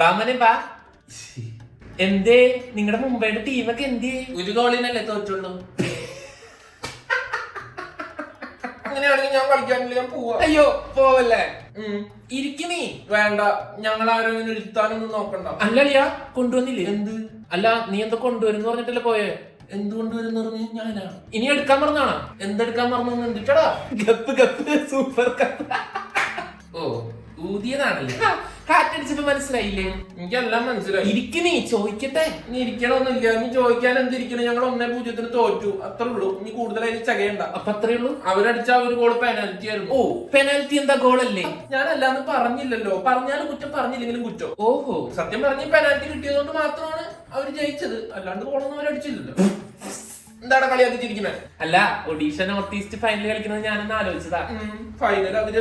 ബാമനെ ബാ എന്തേ? നിങ്ങളുടെ മുമ്പേടെ ടീമൊക്കെ എന്തേ ഒരു ഗോളിനല്ലേ തോറ്റുള്ളൂ? അങ്ങനെയാണെങ്കിൽ ഞാൻ കളിക്കാനില്ല ഞാൻ പോവാ. അയ്യോ പോവല്ലേ. ഇരിക്കണേ വേണ്ട. ഞങ്ങൾ ആരും ഇങ്ങനെ ഇരുത്താനൊന്നും നോക്കണ്ട. അല്ലല്ല കൊണ്ടുവന്നില്ലേ? എന്ത്? അല്ല നീ എന്താ കൊണ്ടുവരുന്ന് പറഞ്ഞിട്ടല്ലേ പോയേ? എന്തുകൊണ്ട് വരുന്ന പറഞ്ഞു? ഞാനാ. ഇനി എടുക്കാൻ പറഞ്ഞാണോ എന്തെടുക്കാൻ പറഞ്ഞു കണ്ടിട്ടടാ ഗപ്പ് ഗപ്പ് സൂപ്പർ കപ്പ് ഓ ഊതിയതാണല്ലേ? കാറ്റടിച്ചപ്പോ മനസ്സിലായില്ലേ? എനിക്കെല്ലാം മനസ്സിലായി. ഇരിക്കണേ ചോദിക്കട്ടെ. നീ ഇരിക്കണമൊന്നുമില്ല. നീ ചോദിക്കാൻ എന്തിരിക്കണം? ഞങ്ങൾ ഒന്നേ പൂജ്യത്തിന് തോറ്റു. അത്രേ ഉള്ളൂ ഇനി കൂടുതലായിട്ട് ചകയണ്ട. അപ്പൊ അത്രേ ഉള്ളൂ അവരടിച്ച ഒരു ഗോൾ പെനാൽറ്റി ആയിരുന്നു. ഓ പെനാൽറ്റി എന്താ ഗോളല്ലേ ഞാനല്ലാന്ന് പറഞ്ഞില്ലല്ലോ. പറഞ്ഞാലും കുറ്റം പറഞ്ഞില്ലെങ്കിലും കുറ്റം. ഓഹോ. സത്യം പറഞ്ഞ പെനാൽറ്റി കിട്ടിയതുകൊണ്ട് മാത്രമാണ് അവർ ജയിച്ചത്. അല്ലാണ്ട് ഗോളൊന്നും അവരടിച്ചില്ലല്ലോ. എന്താണ് കളിയാക്കി ചിരിക്കുന്നത് അല്ല ഒഡീഷ നോർത്ത് ഈസ്റ്റ് ഫൈനൽ കളിക്കുന്നത് ഞാനൊന്ന് ആലോചിച്ചതാ. ഫൈനൽ അവർ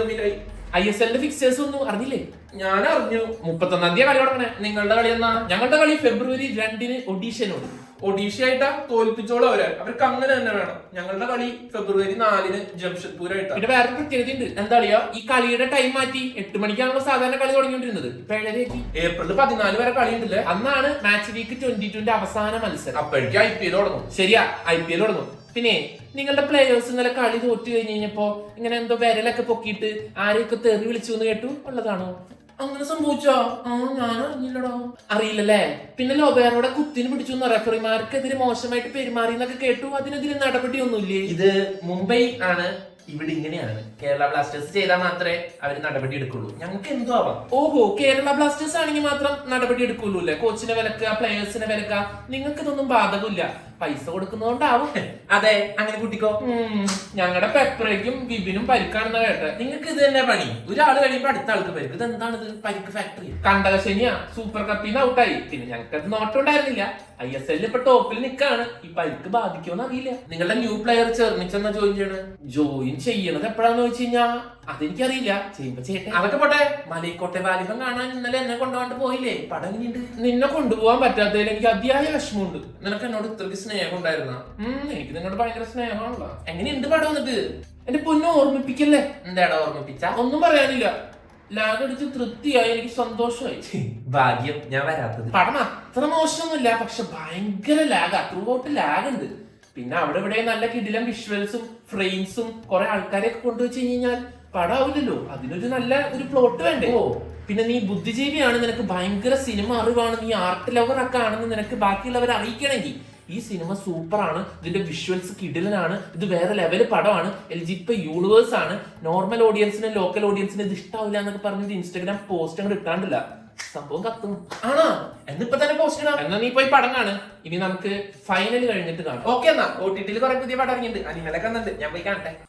ഐ എസ് എല്ലിന്റെ ഫിക്സേഴ്സ് ഒന്നും അറിഞ്ഞില്ലേ? ഞാൻ അറിഞ്ഞു മുപ്പത്തൊന്നാം തീയതി കളി തുടങ്ങണേ. നിങ്ങളുടെ കളി എന്നാ? ഞങ്ങളുടെ കളി ഫെബ്രുവരി രണ്ടിന് ഒഡീഷനോട് ഒഡീഷയായിട്ടാ തോൽപ്പിച്ചോളൂ അവരെ. അവർക്ക് അങ്ങനെ തന്നെ വേണം. ഞങ്ങളുടെ കളി ഫെബ്രുവരി നാലിന് ജംഷഡ്പൂരായിട്ടാ. പിന്നെ വേറെ പ്രത്യേകത ഉണ്ട്. എന്താ അറിയോ? ഈ കളിയുടെ ടൈം മാറ്റി എട്ട് മണിക്കാണല്ലോ സാധാരണ കളി തുടങ്ങിക്കൊണ്ടിരുന്നത്. ഇപ്പൊ ഏഴരയ്ക്ക് ഏപ്രിൽ പതിനാല് വരെ കളി ഉണ്ടല്ലേ? അന്നാണ് മാച്ച് വീക്ക് ട്വന്റി ട്വന്റി അവസാന മത്സരം. അപ്പോഴേക്കും ഐ പി എൽ തുടങ്ങും. ശരിയാ ഐ പി എൽ തുടങ്ങും. പിന്നെ നിങ്ങളുടെ പ്ലേയേഴ്സ് ഇന്നലെ കളി തോറ്റു കഴിഞ്ഞ് കഴിഞ്ഞപ്പോ ഇങ്ങനെ എന്തോ വിരലൊക്കെ പൊക്കിയിട്ട് ആരെയൊക്കെ തെറി വിളിച്ചു എന്ന് കേട്ടു? ഉള്ളതാണോ? അങ്ങനെ സംഭവിച്ചോ? ആ ഞാൻ അറിഞ്ഞില്ലടോ. അറിയില്ലല്ലേ? പിന്നെ ലോബേറോടെ കുത്തിന് പിടിച്ചു റെഫറിമാർക്കെതിരെ മോശമായിട്ട് പെരുമാറി എന്നൊക്കെ കേട്ടു. അതിനെതിരെ നടപടിയൊന്നുമില്ലേ? ഇത് മുംബൈ ആണ്. ഇവിടെ ഇങ്ങനെയാണ്. കേരള ബ്ലാസ്റ്റേഴ്സ് ചെയ്താൽ മാത്രമേ അവർ നടപടി എടുക്കുള്ളൂ. ഞങ്ങൾക്ക് എന്തോ ആവാം. ഓഹോ കേരള ബ്ലാസ്റ്റേഴ്സ് ആണെങ്കിൽ മാത്രം നടപടി എടുക്കുള്ളൂ അല്ലേ? കോച്ചിനെ വിലക്കുക പ്ലേയേഴ്സിനെ വിലക്കുക. നിങ്ങൾക്ക് ഇതൊന്നും ബാധകമില്ല. പൈസ കൊടുക്കുന്നതുകൊണ്ടാവും അതെ അങ്ങനെ കൂട്ടിക്കോ. ഞങ്ങളുടെ പെപ്പറേക്കും വിപിനും പരിക്കാണെന്ന കേട്ടെ. നിങ്ങൾക്ക് ഇത് തന്നെ പണി. ഒരാൾ കഴിയുമ്പോ അടുത്ത ആൾക്ക് പരിക്ക്. ഇത് എന്താണ് ഇത് പരിക്ക് ഫാക്ടറി കണ്ടകശനിയാ സൂപ്പർ കപ്പിന്ന് ഔട്ടായി പിന്നെ ഞങ്ങൾക്ക് അത് നോട്ടം ഉണ്ടായിരുന്നില്ല. ഐ എസ് എല്ലിൽ ഇപ്പൊ ടോപ്പിൽ നിൽക്കാണ് ഈ പരിക്ക് ബാധിക്കുമെന്ന് അറിയില്ല. നിങ്ങളുടെ ന്യൂ പ്ലെയർ ചേർന്നിച്ചെന്ന ജോയിൻ ചെയ്യണ്? ജോയിൻ ചെയ്യണത് എപ്പോഴാന്ന് വെച്ച് കഴിഞ്ഞാ? അതെനിക്കറിയില്ല. ചെയ്യുമ്പോ ചേട്ടൻ അതൊക്കെ പോട്ടെ. മലയിക്കോട്ടെ വാലിബം കാണാൻ ഇന്നലെ എന്നെ കൊണ്ടുപോകാണ്ട് പോയില്ലേ? പടം നിന്നെ കൊണ്ടുപോകാൻ പറ്റാത്തതിൽ എനിക്ക് അതിയായ വിഷമമുണ്ട്. നിനക്ക് എന്നോട് ഇത്രയ്ക്ക് സ്നേഹം ഉണ്ടായിരുന്ന എനിക്ക് നിന്നോട് ഭയങ്കര സ്നേഹമാണല്ലോ. എങ്ങനെ എന്ത് പടം വന്നിട്ട്? എന്റെ പൊന്നെ ഓർമ്മിപ്പിക്കല്ലേ? എന്താടാ ഓർമ്മിപ്പിച്ച? ഒന്നും പറയാനില്ല. ലാഗടിച്ച് തൃപ്തിയായി എനിക്ക് സന്തോഷമായി. ഭാഗ്യം. ഞാൻ വരാത്തത്. പടം അത്ര മോശമൊന്നുമില്ല പക്ഷെ ഭയങ്കര ലാഗ്. ത്രൂ ഔട്ട് ലാഗ് ഉണ്ട് പിന്നെ അവിടെ ഇവിടെ നല്ല കിടിലം വിഷ്വൽസും ഫ്രെയിംസും കുറെ ആൾക്കാരെയൊക്കെ കൊണ്ടുവച്ച് കഴിഞ്ഞാൽ പടം ആവില്ലല്ലോ അതിനൊരു നല്ല ഒരു പ്ലോട്ട് വേണ്ടേ? ഓ. പിന്നെ നീ ബുദ്ധിജീവിയാണ് നിനക്ക് ഭയങ്കര സിനിമ അറിവാണ് നീ ആർട്ട് ലവർ ഒക്കെ ആണെന്ന് നിനക്ക് ബാക്കിയുള്ളവരെ അറിയിക്കണമെങ്കിൽ. ഈ സിനിമ സൂപ്പറാണ്. ഇതിന്റെ വിഷ്വൽസ് കിടിലനാണ്. ഇത് വേറെ ലെവൽ പടമാണ്. എൽ ജി ഇപ്പൊ യൂണിവേഴ്സ് ആണ്. നോർമൽ ഓഡിയൻസിന് ലോക്കൽ ഓഡിയൻസിന് ഇത് ഇഷ്ടാവില്ല എന്നൊക്കെ പറഞ്ഞിട്ട് ഇൻസ്റ്റാഗ്രാം പോസ്റ്റ് അങ്ങ് ഇട്ടാണ്ടില്ല. സംഭവം കത്തും. ആണോ? എന്നിപ്പോ തന്നെ പോസ്റ്റ് ഇടാം. എന്നാ നീ പോയി പടം കാണ്. ഇനി നമുക്ക് ഫൈനൽ കഴിഞ്ഞിട്ട് കാണാം. ഓക്കെ എന്നാ. ഒ ടി ടിയിൽ കുറെ പുതിയ പടം ഇറങ്ങിയിട്ടുണ്ട്. അനിമലൊക്കെ ഞാൻ പോയി കാണട്ടെ.